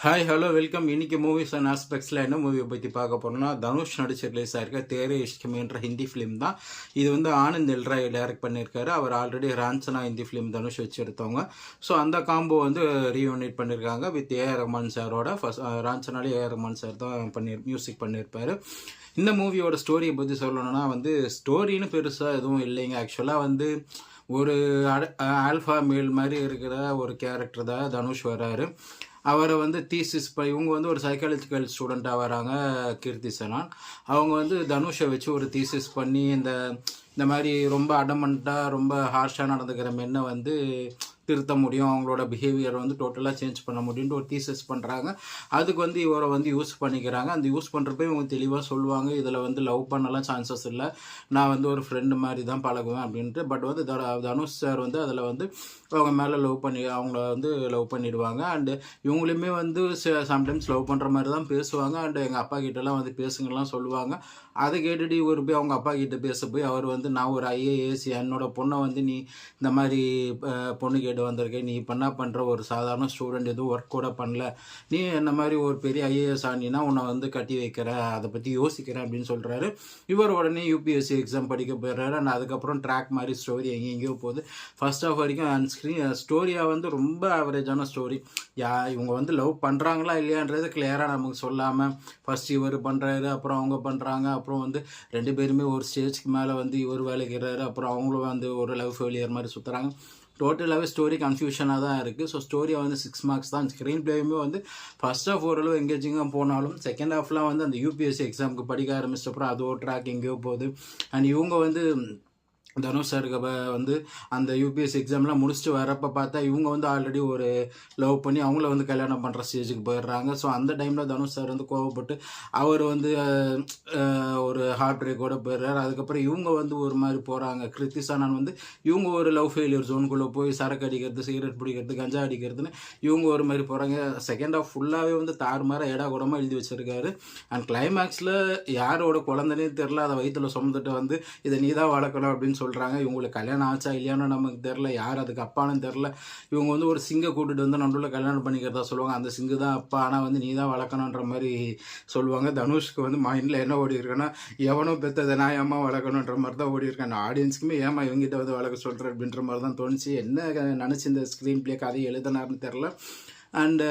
Hi hello welcome இன்னைக்கு movies and ஆஸ்பெக்ட்ஸில் என்ன மூவியை பற்றி பார்க்க போகிறோம்னா தனுஷ் நடிச்சு ரிலீஸ் ஆயிருக்க தேரே இஷ்கமின்ற ஹிந்தி ஃபிலிம் தான். இது வந்து ஆனந்த் எல்ராய் டைரக்ட் பண்ணியிருக்காரு அவர் ஆல்ரெடி ரான்சனா ஹிந்தி ஃபிலிம் தனுஷ் வச்சு எடுத்தவங்க ஸோ அந்த காம்போ வந்து ரீயூனிட் பண்ணியிருக்காங்க வித் ஏஆர் ரஹ்மான் சாரோட ஃபஸ்ட் ரான்சனாலே ஏஆர் ரஹ்மான் சார் தான் பண்ணி மியூசிக் பண்ணியிருப்பாரு இந்த மூவியோட ஸ்டோரியை பற்றி சொல்லணும்னா வந்து ஸ்டோரின்னு பெருசாக எதுவும் இல்லைங்க. ஆக்சுவலாக வந்து ஒரு ஆல்ஃபா மேல் மாதிரி இருக்கிற ஒரு கேரக்டர் தான் தனுஷ் வராரு அவரை வந்து தீசிஸ் ப இவங்க வந்து ஒரு சைக்காலஜிக்கல் ஸ்டூடெண்ட்டாக வராங்க கீர்த்தி சனான் அவங்க வந்து தனுஷை வச்சு ஒரு தீசிஸ் பண்ணி இந்த இந்த மாதிரி ரொம்ப அடமண்ட்டாக ரொம்ப ஹார்ஷாக நடந்துக்கிற மென்னை வந்து திருத்த முடியும் அவங்களோட பிஹேவியர் வந்து டோட்டலாக சேஞ்ச் பண்ண முடியும்னு ஒரு தீசஸ் பண்ணுறாங்க அதுக்கு வந்து இவரை வந்து யூஸ் பண்ணிக்கிறாங்க. அந்த யூஸ் பண்ணுறப்ப இவங்க தெளிவாக சொல்லுவாங்க இதில் வந்து லவ் பண்ணலாம் சான்சஸ் இல்லை. நான் வந்து ஒரு ஃப்ரெண்டு மாதிரி தான் பழகுவேன் அப்படின்ட்டு. பட் வந்து தனுஷ் சார் வந்து அதில் வந்து அவங்க மேலே லவ் பண்ணி அவங்கள வந்து லவ் பண்ணிடுவாங்க. அண்டு இவங்களுமே வந்து சம்டைம்ஸ் லவ் பண்ணுற மாதிரி தான் பேசுவாங்க. அண்டு எங்கள் அப்பா கிட்டலாம் வந்து பேசுங்கலாம் சொல்லுவாங்க. அதை கேட்டுட்டு இவர் போய் அவங்க அப்பா கிட்ட பேச போய் அவர் வந்து நான் ஒரு ஐஏஎஸ் என்னோட பொண்ணை வந்து நீ இந்த மாதிரி பொண்ணு கேட்டு வந்திருக்கேன் நீ பண்ணால் பண்ணுற ஒரு சாதாரண ஸ்டூடெண்ட் எதுவும் ஒர்க் கூட பண்ணல. நீ என்ன மாதிரி ஒரு பெரிய ஐஏஎஸ் ஆனினா உன்னை வந்து கட்டி வைக்கிற அதை பற்றி யோசிக்கிறேன் அப்படின்னு சொல்கிறாரு இவர் உடனே யூபிஎஸ்சி எக்ஸாம் படிக்க போயிடுறாரு. அண்ட் அதுக்கப்புறம் ட்ராக் மாதிரி ஸ்டோரி எங்கெங்கேயோ போகுது. ஃபர்ஸ்ட் ஆஃப் வரைக்கும் அண்ட் ஸ்க்ரீன் ஸ்டோரியாக வந்து ரொம்ப ஆவரேஜான ஸ்டோரி யா இவங்க வந்து லவ் பண்ணுறாங்களா இல்லையான்றது கிளியராக நமக்கு சொல்லாமல் ஃபர்ஸ்ட் இவர் பண்ணுறாரு அப்புறம் அவங்க பண்ணுறாங்க அப்புறம் வந்து ரெண்டு பேருமே ஒரு ஸ்டேஜ்க்கு மேலே வந்து இவர் வேலைக்கிறாரு அப்புறம் அவங்களும் வந்து ஒரு லவ் ஃபெயிலியர் மாதிரி சுற்றுறாங்க டோட்டலாகவே ஸ்டோரி கன்ஃபியூஷனாக தான் இருக்குது ஸோ ஸ்டோரியை வந்து சிக்ஸ் மார்க்ஸ் தான். ஸ்க்ரீன் பிளேயுமே வந்து ஃபர்ஸ்ட் ஆஃப் ஓரளவு எங்கேஜிங்காக போனாலும் செகண்ட் ஹாஃப்லாம் வந்து அந்த யூபிஎஸ்சி எக்ஸாமுக்கு படிக்க ஆரம்பிச்சப்பறம் அது ஒரு ட்ராக் எங்கேயோ போகுது. அண்ட் இவங்க வந்து தனுஷ் சாருக்கு வந்து அந்த யூபிஎஸ்சி எக்ஸாம்லாம் முடிச்சுட்டு வரப்போ பார்த்தா இவங்க வந்து ஆல்ரெடி ஒரு லவ் பண்ணி அவங்கள வந்து கல்யாணம் பண்ணுற ஸ்டேஜுக்கு போயிடுறாங்க. ஸோ அந்த டைமில் தனுஷ் சார் வந்து கோவப்பட்டு அவர் வந்து ஒரு ஹார்ட் பிரேக்கோடு போயிடுறாரு. அதுக்கப்புறம் இவங்க வந்து ஒரு மாதிரி போகிறாங்க கிருத்தி சனான் வந்து இவங்க ஒரு லவ் ஃபெயிலியர் ஜோனுக்குள்ளே போய் சரக்கு அடிக்கிறது சிகரெட் பிடிக்கிறது கஞ்சா அடிக்கிறதுன்னு இவங்க ஒரு மாதிரி போகிறாங்க செகண்ட் ஆஃப் ஃபுல்லாகவே வந்து தாறுமாறாக ஏடா கூடமாக எழுதி வச்சிருக்காரு. அண்ட் கிளைமேக்ஸில் யாரோட குழந்தைனே தெரில அதை வயிற்றுல சுமந்துட்டு வந்து இதை நீ தான் வளர்க்கணும் அப்படின்னு சொல்கிறாங்க இவங்களுக்கு கல்யாணம் ஆச்சா இல்லையான்னு நமக்கு தெரில யார் அதுக்கு அப்பான்னு தெரில இவங்க வந்து ஒரு சிங்கை கூட்டிட்டு வந்து நடுவில் கல்யாணம் பண்ணிக்கிறதா சொல்லுவாங்க. அந்த சிங்கு தான் அப்பா. ஆனால் வந்து நீ தான் வளர்க்கணுன்ற மாதிரி சொல்லுவாங்க. தனுஷ்க்கு வந்து மைண்டில் என்ன ஓடி இருக்குன்னா எவனோ பெற்றதை நான் ஏமா வளர்க்கணுன்ற மாதிரி தான் ஓடி இருக்கேன் ஆடியன்ஸுக்குமே ஏமா இவங்ககிட்ட வந்து வளர்க்க சொல்கிறேன் அப்படின்ற மாதிரி தான் தோணுச்சு. என்ன நினச்சி இந்த ஸ்க்ரீன் பிளே கதையை எழுதினார்னு தெரில அண்டு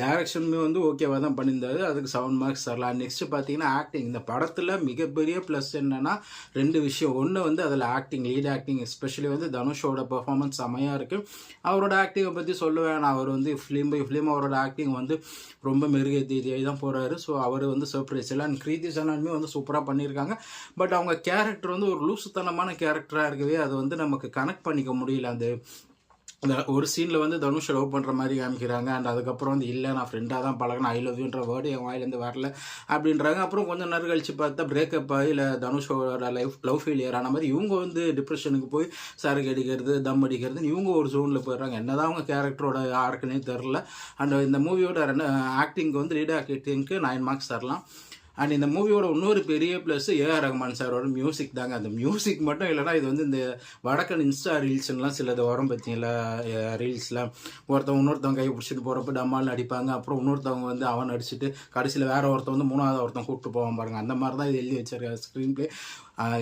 டைரக்ஷனுமே uh, வந்து ஓகேவாக தான் பண்ணியிருந்தாரு. அதுக்கு செவன் மார்க்ஸ் தரலாம் நெக்ஸ்ட் பார்த்தீங்கன்னா ஆக்டிங் இந்த படத்தில் மிகப்பெரிய ப்ளஸ் என்னென்னா ரெண்டு விஷயம். ஒன்று வந்து அதில் ஆக்டிங் லீட் ஆக்டிங் எஸ்பெஷலி வந்து தனுஷோட பெர்ஃபார்மன்ஸ் செமையாக இருக்குது அவரோட ஆக்டிங்கை பற்றி சொல்லுவேன். அவர் வந்து ஃபிலிம் பை ஃபிலிம் அவரோட ஆக்டிங் வந்து ரொம்ப மெருகேற்றி தான் போகிறாரு ஸோ அவர் வந்து சர்ப்ரைஸ் இல்லை அண்ட் கிருதி சனாலுமே வந்து சூப்பராக பண்ணியிருக்காங்க. பட் அவங்க கேரக்டர் வந்து ஒரு லூசுத்தனமான கேரக்டராக இருக்கவே அது வந்து நமக்கு கனெக்ட் பண்ணிக்க முடியல. அந்த அந்த ஒரு சீனில் வந்து தனுஷ் லவ் பண்ணுற மாதிரி காமிக்கிறாங்க. அண்ட் அதுக்கப்புறம் வந்து இல்லை நான் ஃப்ரெண்டாக தான் பழகினேன் ஐ லவ் யூன்ற வேர்டு என் வாயிலேருந்து வரல. அப்படின்றாங்க. அப்புறம் கொஞ்சம் நேரம் கழிச்சு பார்த்தா பிரேக்கப் ஆகி இல்லை தனுஷோட லைஃப் லவ் ஃபெயிலியர் ஆன மாதிரி இவங்க வந்து டிப்ரெஷனுக்கு போய் சரக்கு அடிக்கிறது தம் அடிக்கிறதுன்னு இவங்க ஒரு ஜோனில் போயிடுறாங்க. என்னதான் அவங்க கேரக்டரோட ஆர்க்குன்னே தெரில அண்ட் இந்த மூவியோட ரெண்டு ஆக்டிங்க்கு வந்து லீட் ஆக்டிங்க்கு நைன் மார்க்ஸ் தரலாம். அண்ட் இந்த மூவியோட இன்னொரு பெரிய ப்ளஸ் ஏஆர் ரஹ்மான் சாரோட மியூசிக் தாங்க. அந்த மியூசிக் மட்டும் இல்லைனா இது வந்து இந்த வடக்கன் இன்ஸ்டா ரீல்ஸ்லாம் சிலது வரும் பார்த்தீங்களா? ரீல்ஸில் ஒருத்தவங்க இன்னொருத்தவங்க கை பிடிச்சிட்டு போகிறப்ப டம்மால் அடிப்பாங்க. அப்புறம் இன்னொருத்தவங்க வந்து அவன் அடிச்சுட்டு கடைசியில் வேற ஒருத்தன் வந்து மூணாவது ஒருத்தன் கூப்பிட்டு போவான் பாருங்க. அந்த மாதிரி தான் இது எழுதி வச்சிருக்காரு ஸ்க்ரீன் பிளே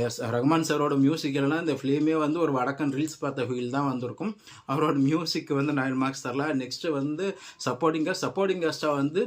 எஸ் ரஹ்மான் சாரோட மியூசிக் இல்லைனா இந்த ஃபிலிமே வந்து ஒரு வடக்கன் ரீல்ஸ் பார்த்த ஃபீல் தான் வந்திருக்கும். அவரோட மியூசிக் வந்து நைன் மார்க்ஸ் தரலாம் நெக்ஸ்ட்டு வந்து சப்போர்ட்டிங் காஸ்ட் சப்போர்ட்டிங் காஸ்ட்டாக வந்து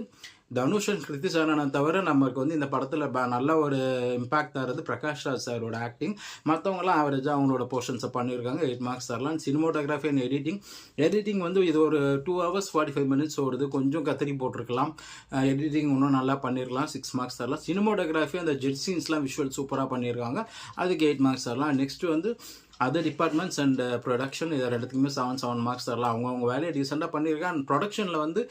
தனுஷ் அண்ட் கிருத்தி சாரனை தவிர நமக்கு வந்து இந்த படத்தில் ப- நல்ல ஒரு இம்பாக்ட் தரது பிரகாஷ் ராஜ் சாரோட ஆக்டிங் மற்றவங்களாம் ஆவரேஜாக அவங்களோட போர்ஷன்ஸை பண்ணியிருக்காங்க எயிட் மார்க்ஸ் தரலாம். சினிமோட்டோகிராஃபி அண்ட் எடிட்டிங் எடிட்டிங் வந்து இது ஒரு two hours forty five minutes ஓடுது. கொஞ்சம் கத்திரி போட்டிருக்கலாம். எடிட்டிங் இன்னும் நல்லா பண்ணியிருக்கலாம் சிக்ஸ் மார்க்ஸ் தரலாம். சினிமோட்டோகிராஃபி அந்த ஜெட் சீன்ஸ்லாம் விஷுவல் சூப்பராக பண்ணியிருக்காங்க அதுக்கு எயிட் மார்க்ஸ் தரலாம். நெக்ஸ்ட் வந்து அதர் டிபார்ட்மெண்ட்ஸ் அண்ட் ப்ரொடக்ஷன் இது ரெண்டுத்துக்குமே செவன் செவன் மார்க்ஸ் தரலாம். அவங்க அவங்க வேலையை ரீசெண்டாக பண்ணியிருக்காங்க அண்ட் ப்ரொடக்ஷனில் வந்து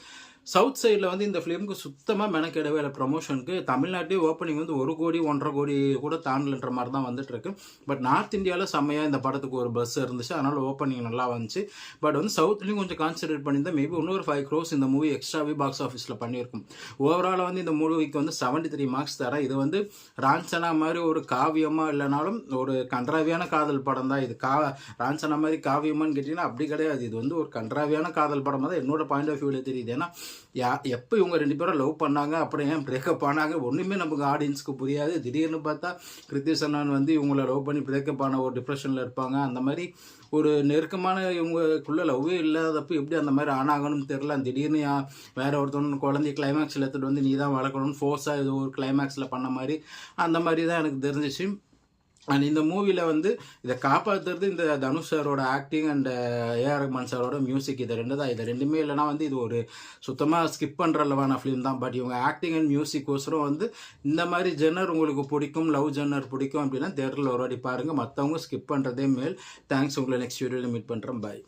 சவுத் சைடில் வந்து இந்த ஃபிலிமுக்கு சுத்தமாக மெனக்கெடவே இல்லை. ப்ரொமோஷனுக்கு தமிழ்நாட்டிலே ஓப்பனிங் வந்து ஒரு கோடி ஒன்றரை கோடி கூட தாண்டலன்ற மாதிரி தான் வந்துட்டுருக்கு. பட் நார்த் இந்தியாவில் செம்மையாக இந்த படத்துக்கு ஒரு பஸ் இருந்துச்சு. அதனால் ஓப்பனிங் நல்லா வந்துச்சு. பட் வந்து சவுத்லேயும் கொஞ்சம் கான்சன்ட்ரேட் பண்ணியிருந்தா மேபி இன்னொரு ஃபைவ் க்ரோஸ் இந்த மூவி எக்ஸ்ட்ராவே பாக்ஸ் ஆஃபீஸில் பண்ணியிருக்கும். ஓவராலாக வந்து இந்த மூவிக்கு வந்து செவன்ட்டி த்ரீ மார்க்ஸ் தரேன். இது வந்து ராஞ்சனா மாதிரி ஒரு காவியமாக இல்லைனாலும் ஒரு கன்றாவியான காதல் படம் தான் இது கா ராஞ்சனா மாதிரி காவியமான்னு கேட்டிங்கன்னா அப்படி கிடையாது. இது வந்து ஒரு கன்றாவியான காதல் படமாக தான் என்னோட பாயிண்ட் ஆஃப் வியூவில் தெரியுது. ஏன்னா யா எப்போ இவங்க ரெண்டு பேரும் லவ் பண்ணாங்க அப்புறம் ஏன் பிரேக்கப் ஆனாங்க ஒன்றுமே நமக்கு ஆடியன்ஸ்க்கு புரியாது. திடீர்னு பார்த்தா கிருத்தி சன்னான் வந்து இவங்கள லவ் பண்ணி பிரேக்கப் ஆன ஒரு டிப்ரெஷனில் இருப்பாங்க. அந்த மாதிரி ஒரு நெருக்கமான இவங்களுக்குள்ள லவ்வே இல்லாதப்போ எப்படி அந்த மாதிரி ஆனாகணும்னு தெரில திடீர்னு வேற ஒருத்தவங்க குழந்தைய கிளைமேக்ஸில் எடுத்துகிட்டு வந்து நீ தான் வளர்க்கணும்னு ஃபோர்ஸாக ஏதோ ஒரு கிளைமேக்ஸில் பண்ண மாதிரி அந்த மாதிரி தான் எனக்கு தெரிஞ்சிச்சு. அண்ட் இந்த மூவியில் வந்து இதை காப்பாற்றுறது இந்த தனுஷ் சாரோட ஆக்டிங் அண்ட் ஏஆர் ரஹ்மான் சாரோட மியூசிக் இது ரெண்டு தான். இது ரெண்டுமே இல்லைனா வந்து இது ஒரு சுத்தமாக ஸ்கிப் பண்ணுற அளவான ஃபிலிம் தான். பட் இவங்க ஆக்டிங் அண்ட் மியூசிக் கோசரம் வந்து இந்த மாதிரி ஜென்னர் உங்களுக்கு பிடிக்கும் லவ் ஜென்னர் பிடிக்கும் அப்படின்னா தேட்டரில் ஒரு வாட்டி பாருங்கள் மற்றவங்க ஸ்கிப் பண்ணுறதே மேல். தேங்க்ஸ் உங்களை நெக்ஸ்ட் வீடியோவில் மீட் பண்ணுறேன் பாய்